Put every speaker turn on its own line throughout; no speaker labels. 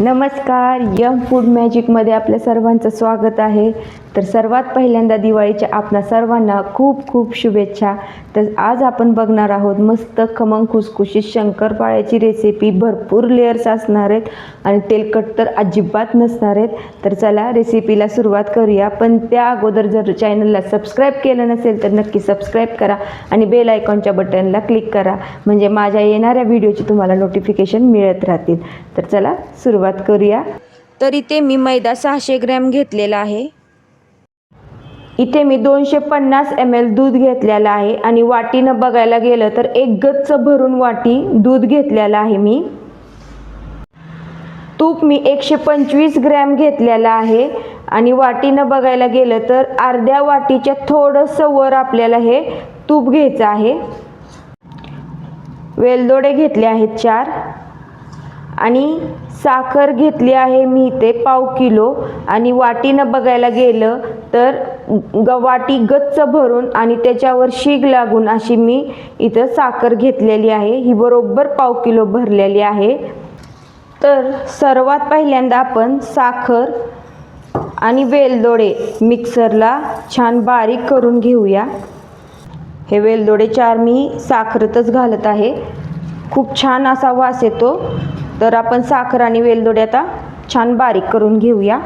नमस्कार M food मॅजिकमध्ये आपल्या सर्वांचं स्वागत आहे. तर सर्वात पहिल्यांदा दिवाळीच्या आपणा सर्वांना खूप खूप शुभेच्छा. तर आज आपण बघणार आहोत मस्त खमंग खुसखुशीत शंकरपाळ्याची रेसिपी भरपूर लेअर्स असणार आहेत आणि तेलकट तर अजिबात नसणार आहेत. तर चला रेसिपीला सुरुवात करूया. पण त्या अगोदर जर चॅनलला सबस्क्राईब केलं नसेल तर नक्की सबस्क्राईब करा आणि बेल आयकॉनच्या बटनला क्लिक करा. म्हणजे माझ्या येणाऱ्या व्हिडिओची तुम्हाला नोटिफिकेशन मिळत राहतील. तर चला सुरुवात करूया. तर इथे मी मैदा सहाशे ग्रॅम घेतलेला आहे. इथे मी दोनशे पन्नास एम एल दूध घेतलेलं आहे आणि वाटीनं बघायला गेलं तर एक गच्च भरून वाटी दूध घेतलेलं आहे मी. तूप मी एकशे पंचवीस ग्रॅम घेतलेलं आहे आणि वाटीनं बघायला गेलं तर अर्ध्या वाटीच्या थोडंसं वर आपल्याला हे तूप घ्यायचं आहे. वेलदोडे घेतले आहेत चार. आणि साखर घेतली आहे मी इथे पाव किलो. आणि वाटीनं बघायला गेलं तर ग वाटी गच्च भरून आणि त्याच्यावर शीग लागून अशी मी इथं साखर घेतलेली आहे. ही बरोबर पाव किलो भरलेली आहे. तर सर्वात पहिल्यांदा आपण साखर आणि वेलदोडे मिक्सरला छान बारीक करून घेऊया. हे वेलदोडे चार मी साखरेतच घालत आहे. खूप छान असा वास येतो. तर आपण साखर आणि वेलदोडे आता छान बारीक करून घेऊया.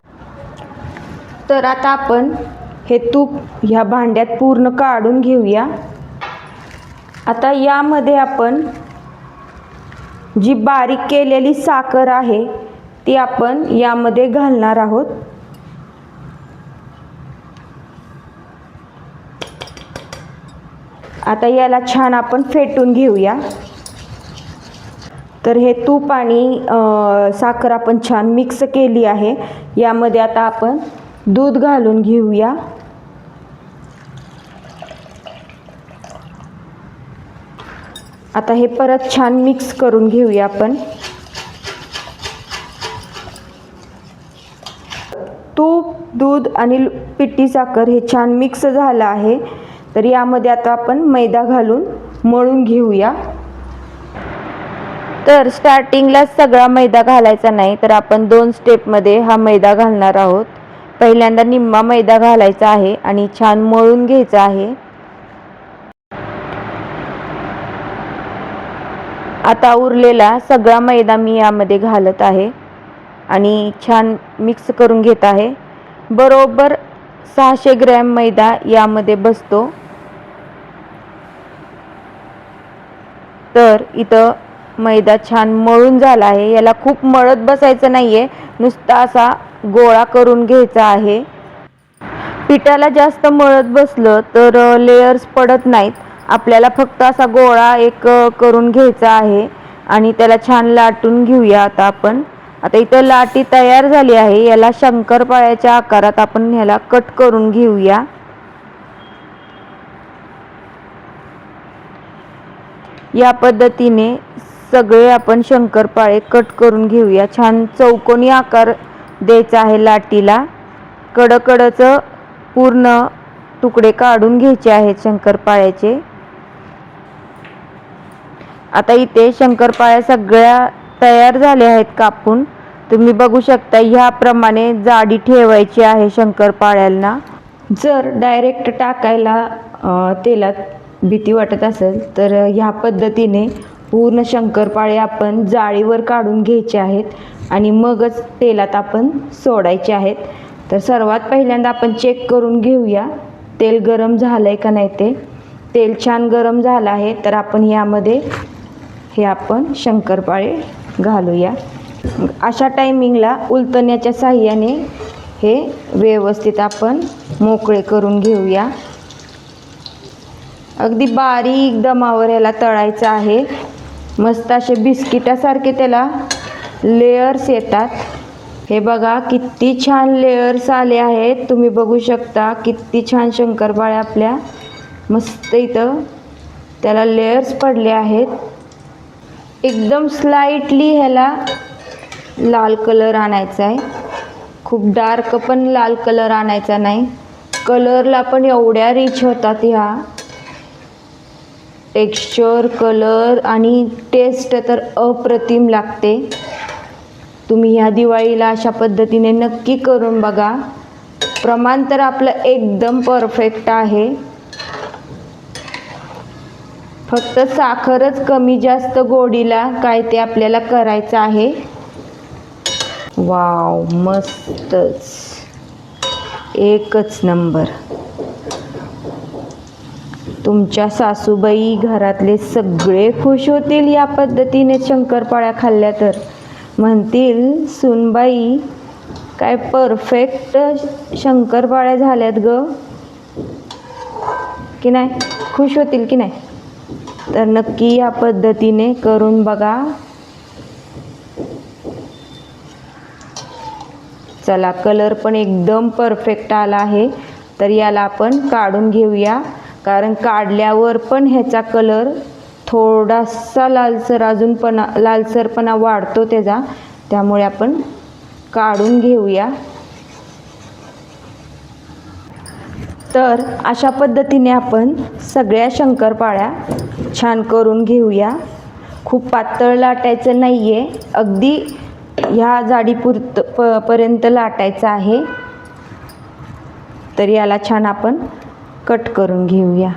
तर आता आपण हे तूप ह्या भांड्यात पूर्ण काढून घेऊया. आता यामध्ये आपण जी बारीक केलेली साखर आहे ती आपण यामध्ये घालणार आहोत. आता याला छान आपण फेटून घेऊया. तर हे तूप आणि साखर आपण छान मिक्स केली आहे. यामध्ये आता आपण दूध घालून घेऊया. आता हे परत छान मिक्स करून घेऊया आपण. तूप दूध आणि लु- पिठी साखर हे छान मिक्स झालं आहे. तर यामध्ये आता आपण मैदा घालून मळून घेऊया. तर स्टार्टिंगला सगळा मैदा घालायचा नाही तर आपण दोन स्टेपमध्ये हा मैदा घालणार आहोत. पहिल्यांदा निम्मा मैदा घालायचा आहे आणि छान मळून घ्यायचा आहे. आता उरलेला सगळा मैदा मी यामध्ये घालत आहे आणि छान मिक्स करून घेत आहे. बरोबर सहाशे ग्रॅम मैदा यामध्ये बसतो. तर इथं मैदा छान मळून झाला आहे. याला खूप मळत बसायचं नाही आहे नुसता असा गोळा करून घ्यायचा आहे. पिठाला जास्त मळत बसलं तर लेयर्स पडत नाहीत. आपल्याला फक्त असा गोळा एक करून घ्यायचा आहे. आणि त्याला छान लाटून घेऊया आता आपण. आता इथं लाटी तयार झाली आहे. याला शंकरपाळ्याच्या आकारात आपण ह्याला कट करून घेऊया. या पद्धतीने सगळे आपण शंकरपाळे कट करून घेऊया. छान चौकोनी आकार द्यायचा आहे लाटीला. कडकडचं पूर्ण तुकडे काढून घ्यायचे आहेत शंकरपाळ्याचे. आता इथे शंकरपाळ्या सगळ्या तयार झाल्या आहेत कापून. तुम्ही बघू शकता ह्याप्रमाणे जाडी ठेवायची आहे शंकरपाळ्यांना. जर डायरेक्ट टाकायला तेलात भीती वाटत असेल तर ह्या पद्धतीने पूर्ण शंकरपाळे आपण जाळीवर काढून घ्यायचे आहेत आणि मगच तेलात आपण सोडायचे आहेत. तर सर्वात पहिल्यांदा आपण चेक करून घेऊया तेल गरम झालं आहे का नाही ते. तेल छान गरम झालं आहे तर आपण यामध्ये हे आपण शंकरपाळे घालूया. अशा टायमिंगला उलटण्याच्या साह्याने हे व्यवस्थित आपण मोकळे करून घेऊया. अगदी बारीक दमावर याला तळायचं आहे. मस्त असे बिस्किटासारखे त्याला लेयर्स येतात. हे बघा किती छान लेयर्स आले आहेत. तुम्ही बघू शकता किती छान शंकरपाळ्या आपल्या. मस्त इथं त्याला लेयर्स पडले आहेत. एकदम स्लाइटली ह्याला लाल कलर आणायचा आहे. खूप डार्क पण लाल कलर आणायचा नाही. कलरला पण एवढ्या रिच होतात ह्या. टेक्स्चर कलर आणि टेस्ट तर अप्रतिम लागते. तुम्ही ह्या दिवाळीला अशा पद्धतीने नक्की करून बघा. प्रमाण तर आपलं एकदम परफेक्ट आहे. फक्त साखरच कमी जास्त गोडीला काय ते आपल्याला करायचं आहे. वाव मस्तच. एकच नंबर तुमच्या सासूबाई घरातले सगळे खुश होतील या पद्धतीने शंकरपाळ्या खाल्ल्या तर. म्हणतील सुनबाई काय परफेक्ट शंकरपाळ्या झाल्यात ग. की नाही? खुश होतील की नाही? तर नक्की या पद्धतीने करून बघा. चला कलर पण एकदम परफेक्ट आला आहे. तर याला आपण काढून घेऊया. कारण काढल्यावर पण ह्याचा कलर थोडासा लालसर अजूनपणा लालसरपणा वाढतो त्याचा. त्यामुळे आपण काढून घेऊया. तर अशा पद्धतीने आपण सगळ्या शंकरपाळ्या छान करून घेऊया. खूप पातळ लाटायचं नाही आहे अगदी ह्या जाडीपुरत प पर्यंत लाटायचं आहे. तर याला छान आपण कट करून घेऊया.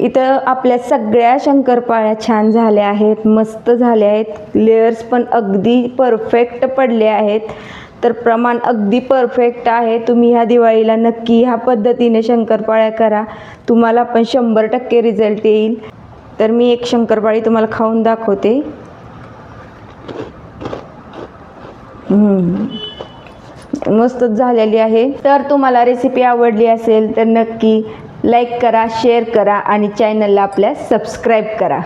इथं आपल्या सगळ्या शंकरपाळ्या छान झाल्या आहेत मस्त झाल्या आहेत. लेयर्स पण अगदी परफेक्ट पडले आहेत. तर प्रमाण अगदी परफेक्ट आहे. तुम्ही ह्या दिवाळीला नक्की ह्या पद्धतीने शंकरपाळ्या करा. तुम्हाला पण शंभर टक्के रिझल्ट येईल. तर मी एक शंकरपाळी तुम्हाला खाऊन दाखवते. हम्म. मस्तच झालेली आहे. तर तुम्हाला रेसिपी आवडली असेल तर नक्की लाईक करा शेअर करा आणि चॅनलला आपल्या सबस्क्राईब करा.